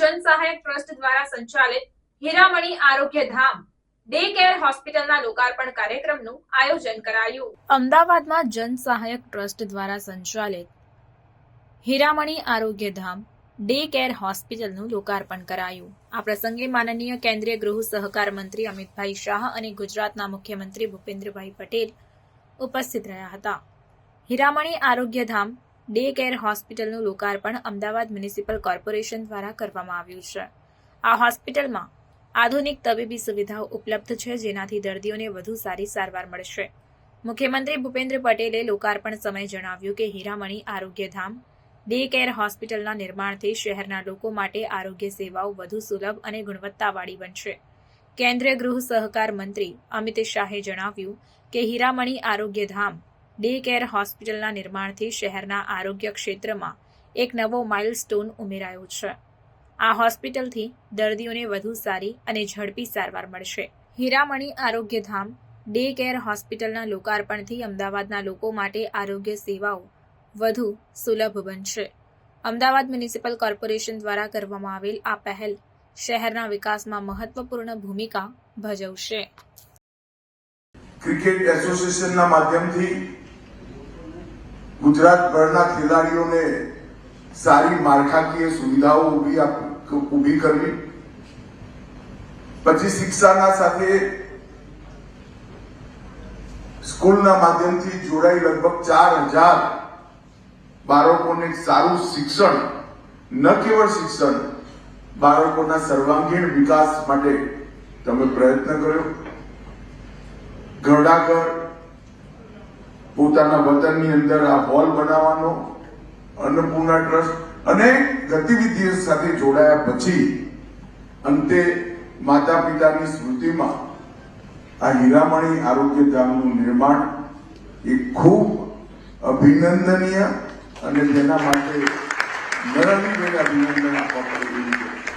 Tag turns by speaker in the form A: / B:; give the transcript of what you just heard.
A: જન સહાયક ટ્રસ્ટ દ્વારા સંચાલિત હીરામણી આરોગ્ય ધામ, ડે કેર હોસ્પિટલના લોકાર્પણ કાર્યક્રમનું આયોજન કરાયું. અમદાવાદમાં જન સહાયક ટ્રસ્ટ દ્વારા સંચાલિત હીરામણી આરોગ્ય ધામ, ડે કેર હોસ્પિટલનું લોકાર્પણ કરાયું. આ પ્રસંગે માનનીય કેન્દ્રીય ગૃહ સહકાર મંત્રી અમિતભાઈ શાહ અને ગુજરાતના મુખ્યમંત્રી ભૂપેન્દ્રભાઈ પટેલ ઉપસ્થિત રહ્યા હતા. હીરામણી આરોગ્ય ધામ ડે કેર હોસ્પિટલનું લોકાર્પણ અમદાવાદ મ્યુનિસિપલ કોર્પોરેશન દ્વારા કરવામાં આવ્યું છે. આ હોસ્પિટલમાં આધુનિક તબીબી સુવિધાઓ ઉપલબ્ધ છે, જેનાથી દર્દીઓને વધુ સારી સારવાર મળશે. મુખ્યમંત્રી ભૂપેન્દ્ર પટેલે લોકાર્પણ સમયે જણાવ્યું કે હીરામણી આરોગ્યધામ ડે કેર હોસ્પિટલના નિર્માણથી શહેરના લોકો માટે આરોગ્ય સેવાઓ વધુ સુલભ અને ગુણવત્તાવાળી બનશે. કેન્દ્રીય ગૃહ સહકાર મંત્રી અમિત શાહે જણાવ્યું કે હીરામણી આરોગ્ય ધામ ડે કેર હોસ્પિટલના નિર્માણથી શહેરના આરોગ્ય ક્ષેત્રમાં એક નવો માઇલસ્ટોન ઉમેરાયો છે. આ હોસ્પિટલથી દર્દીઓને વધુ સારી અને ઝડપી સારવાર મળશે. હીરામણી આરોગ્યધામ ડે કેર હોસ્પિટલના લોકાર્પણથી અમદાવાદના લોકો માટે આરોગ્ય સેવાઓ વધુ સુલભ બનશે. અમદાવાદ મ્યુનિસિપલ કોર્પોરેશન દ્વારા કરવામાં આવેલ આ પહેલ શહેરના વિકાસમાં મહત્વપૂર્ણ ભૂમિકા ભજવશે.
B: ક્રિકેટ એસોસિએશનના માધ્યમથી ગુજરાતભરના ખેલાડીઓને સારી માળખાકીય સુવિધાઓ ઊભી ઊભી કરવી. પછી શિક્ષાના સાથે સ્કૂલના માધ્યમથી જોડાઈ લગભગ ચાર હજાર બાળકોને સારું શિક્ષણ, ન કેવળ શિક્ષણ, બાળકોના સર્વાંગીણ વિકાસ માટે તમે પ્રયત્ન કર્યો. ઘરડાઘર પોતાના વતનની અંદર આ હોલ બનાવવાનો, અન્નપૂર્ણા ટ્રસ્ટ અને ગતિવિધિઓ સાથે જોડાયા પછી અંતે માતા પિતાની સ્મૃતિમાં આ હીરામણી આરોગ્ય ધામનું નિર્માણ એ ખૂબ અભિનંદનીય અને તેના માટે નરમી અભિનંદન આપવા પડે એવું